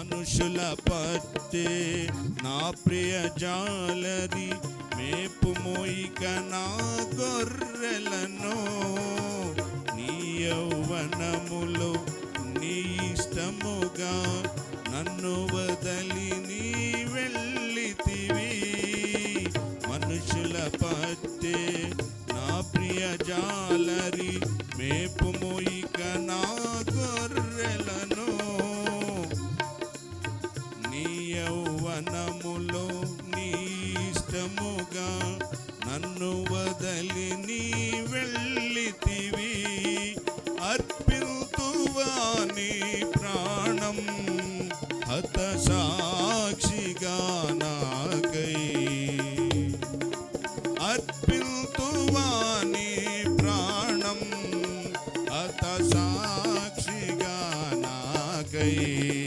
మనుషుల పత్తే నా ప్రియ జాలరి మేపు మోయిక నా గొర్రెలను. నీ యౌవనములో నీ ఇష్టముగా నన్ను వదలి నీ వెళ్ళితివి. మనుషుల పత్తే నా ప్రియ జాలరి మేపు క్షణములో నీష్టముగా నన్ను వదలి నీ వెళ్ళితివి. అర్పితువా నీ ప్రాణం హతసాక్షిగా నాకై. అర్పితువా నీ ప్రాణం హతసాక్షిగా నాకై.